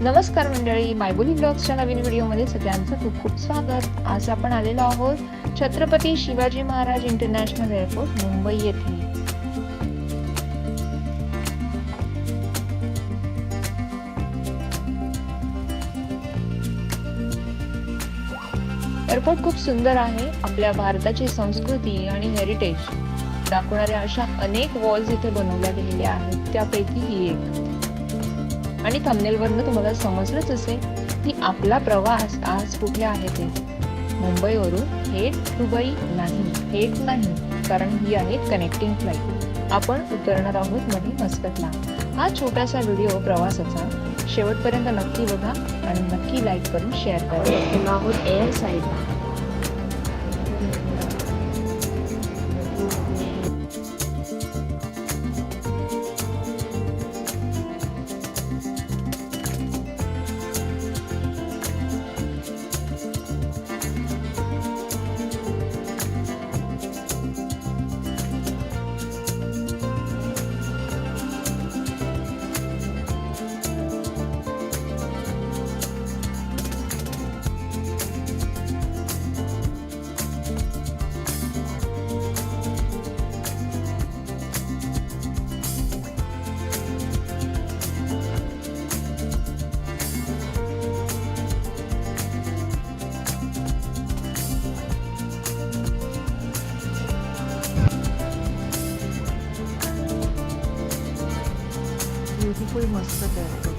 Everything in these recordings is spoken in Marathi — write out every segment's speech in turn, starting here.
नमस्कार मंडळी मायबोली ब्लॉग्सच्या नवीन व्हिडिओमध्ये सगळ्यांचं खूप खूप स्वागत. आज आपण आलेलो आहोत छत्रपती शिवाजी महाराज इंटरनॅशनल एअरपोर्ट मुंबई येथे. एअरपोर्ट खूप सुंदर आहे आपल्या भारताची संस्कृती आणि हेरिटेज दाखवणाऱ्या अशा अनेक वॉल्स इथे बनवल्या गेलेल्या आहेत त्यापैकी ही एक. आणि थंबनेलवरनं तुम्हाला समजलंच असेल की आपला प्रवास आज कुठे आहे ते. मुंबईवरून थेट दुबई नाही थेट नाही कारण ही आहे कनेक्टिंग फ्लाईट आपण उतरणार आहोत मध्ये मस्कतला हा छोटासा व्हिडिओ प्रवासाचा. शेवटपर्यंत नक्की बघा आणि नक्की लाईक करून शेअर करा. आहोत एअर साईडला फ़ुल मस्त एअरपोर्ट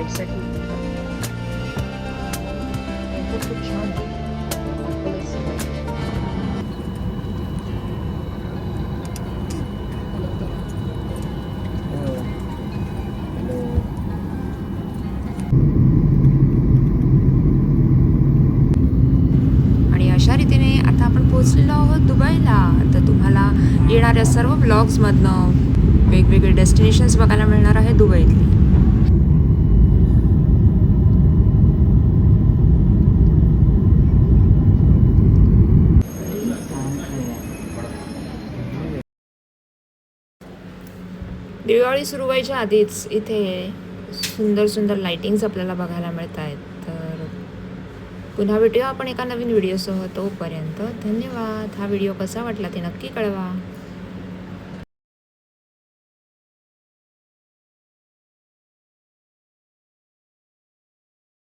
कनेक्टिंग खूप छान आहे दाखवलंय आणि अशा रीतीने आता आपण पोहोचलेलो आहोत दुबईला. तर तुम्हाला येणाऱ्या सर्व ब्लॉग्समधनं वेगवेगळे डेस्टिनेशन्स बघायला मिळणार आहे दुबईतली. दिवाळी सुरू व्हायच्या आधीच इथे सुंदर सुंदर लाईटिंग्स आपल्याला बघायला मिळत आहेत तर पुन्हा भेटूया आपण एका नवीन व्हिडिओसह तोपर्यंत धन्यवाद. हा व्हिडिओ कसा वाटला ते नक्की कळवा.